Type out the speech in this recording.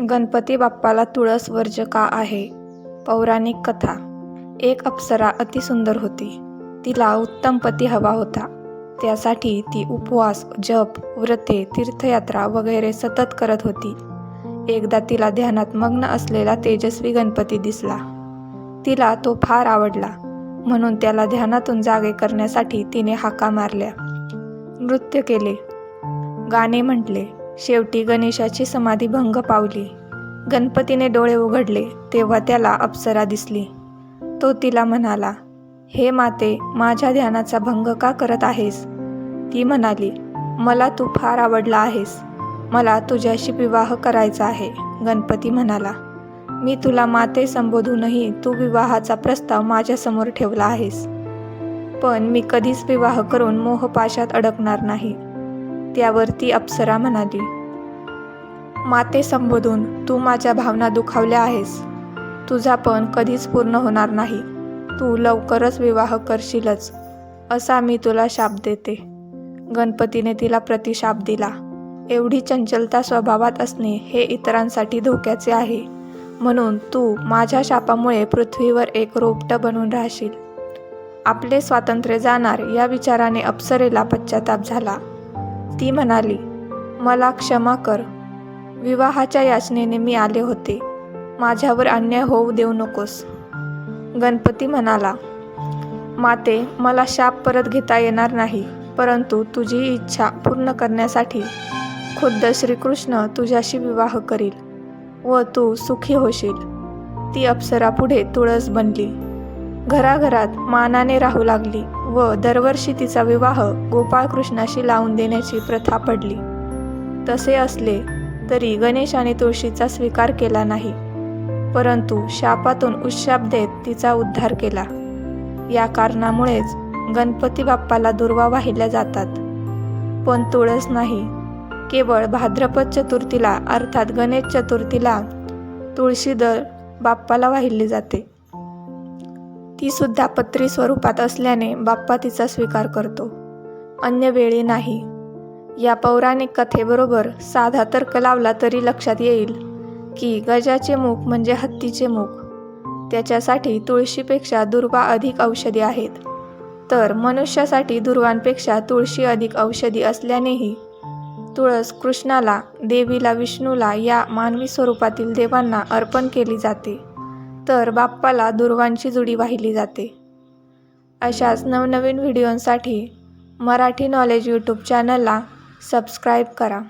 गणपती बाप्पाला तुळस वर्ज का आहे? पौराणिक कथा. एक अप्सरा अतिसुंदर होती. तिला उत्तम पती हवा होता. त्यासाठी ती उपवास जप व्रते तीर्थयात्रा वगैरे सतत करत होती. एकदा तिला ध्यानात मग्न असलेला तेजस्वी गणपती दिसला. तिला तो फार आवडला. म्हणून त्याला ध्यानातून जागे करण्यासाठी तिने हाका मारल्या. नृत्य केले. गाणे म्हटले. शेवटी गणेशाची समाधी भंग पावली. गणपतीने डोळे उघडले तेव्हा त्याला अप्सरा दिसली. तो तिला म्हणाला हे माते माझ्या ध्यानाचा भंग का करत आहेस? ती म्हणाली मला तू फार आवडला आहेस. मला तुझ्याशी विवाह करायचा आहे. गणपती म्हणाला मी तुला माते संबोधूनही तू विवाहाचा प्रस्ताव माझ्यासमोर ठेवला आहेस. पण मी कधीच विवाह करून मोहपाशात अडकणार नाही. त्यावर ती अप्सरा म्हणाली माते संबोधून तू माझ्या भावना दुखावल्या आहेस. तुझा पण कधीच पूर्ण होणार नाही. तू लवकरच विवाह करशीलच असा मी तुला शाप देते. गणपतीने तिला प्रतिशाप दिला. एवढी चंचलता स्वभावात असणे हे इतरांसाठी धोक्याचे आहे. म्हणून तू माझ्या शापामुळे पृथ्वीवर एक रोपटं बनून राहशील. आपले स्वातंत्र्य जाणार या विचाराने अप्सरेला पश्चाताप झाला. ती म्हणाली मला क्षमा कर. विवाहाच्या याचनेने मी आले होते. माझ्यावर अन्याय होऊ देऊ नकोस. गणपती म्हणाला माते मला शाप परत घेता येणार नाही परंतु तुझी इच्छा पूर्ण करण्यासाठी खुद्द श्रीकृष्ण तुझ्याशी विवाह करील व तू सुखी होशील. ती अप्सरा पुढे तुळस बनली. घराघरात मानाने राहू लागली व दरवर्षी तिचा विवाह गोपाळकृष्णाशी लावून देण्याची प्रथा पडली. तसे असले तरी गणेश आणि तुळशीचा स्वीकार केला नाही परंतु शापातून उशाप देत तिचा उद्धार केला. या कारणामुळेच गणपती बाप्पाला दुर्वा वाहिल्या जातात. पण तुळस नाही केवळ भाद्रपद चतुर्थीला अर्थात गणेश चतुर्थीला तुळशीदळ बाप्पाला वाहिली जाते. तीसुद्धा पत्री स्वरूपात असल्याने बाप्पा तिचा स्वीकार करतो. अन्य वेळी नाही. या पौराणिक कथेबरोबर साधा तर्क लावला तरी लक्षात येईल की गजाचे मुख म्हणजे हत्तीचे मुख. त्याच्यासाठी तुळशीपेक्षा दुर्वा अधिक औषधी आहेत. तर मनुष्यासाठी दुर्वांपेक्षा तुळशी अधिक औषधी असल्यानेही तुळस कृष्णाला देवीला विष्णूला या मानवी स्वरूपातील देवांना अर्पण केली जाते. तर बाप्पाला दुर्वांची जुडी वाहिली जाते. अशाच नवनवीन व्हिडिओंसाठी मराठी नॉलेज यूट्यूब चॅनलला सबस्क्राईब करा.